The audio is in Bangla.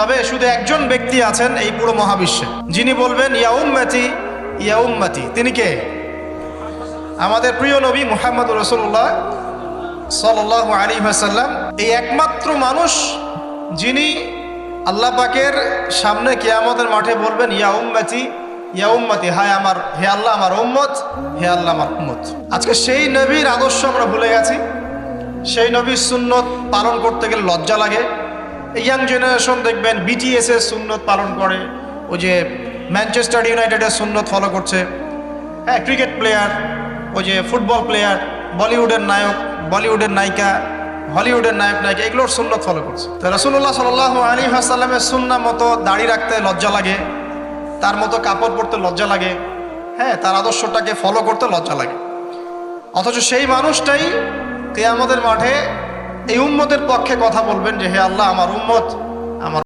তবে শুধু একজন ব্যক্তি আছেন এই পুরো মহাবিশ্বে। যিনি বলবেন, ইয়াউম্মাতি ইয়াউম্মাতি। তিনি কে? আমাদের প্রিয় নবী মুহাম্মদ রসুল্লাহ সাল্লাহ আলী হাসাল্লাম এই একমাত্র মানুষ যিনি আল্লাহ পাকের সামনে কিয়ামতের মাঠে বলবেন ইয়া উম্মতি ইয়া উম্মতি হায় আমার, হে আল্লাহ আমার উম্মত, হে আল্লাহ আমার উম্মত। আজকে সেই নবীর আদর্শ আমরা ভুলে গেছি। সেই নবীর সুন্নত পালন করতে গেলে লজ্জা লাগে। ইয়াং জেনারেশন দেখবেন বিটিএস এর সুন্নত পালন করে। ওই যে ম্যানচেস্টার ইউনাইটেডের সুন্নত ফলো করছে। হ্যাঁ ক্রিকেট প্লেয়ার ওই যে ফুটবল প্লেয়ার বলিউডের নায়ক বলিউডের নায়িকা হলিউডের নায়ক, নায়িকা, এগুলোর সুন্নত ফলো করছে। তো রসুল্লাহ সাল আলী হাসাল্লামের সুন্না মতো দাড়ি রাখতে লজ্জা লাগে। তার মতো কাপড় পরতে লজ্জা লাগে। হ্যাঁ তার আদর্শটাকে ফলো করতে লজ্জা লাগে। অথচ সেই মানুষটাই কেয়ামতের মাঠে এই উম্মতের পক্ষে কথা বলবেন যে হে আল্লাহ আমার উম্মত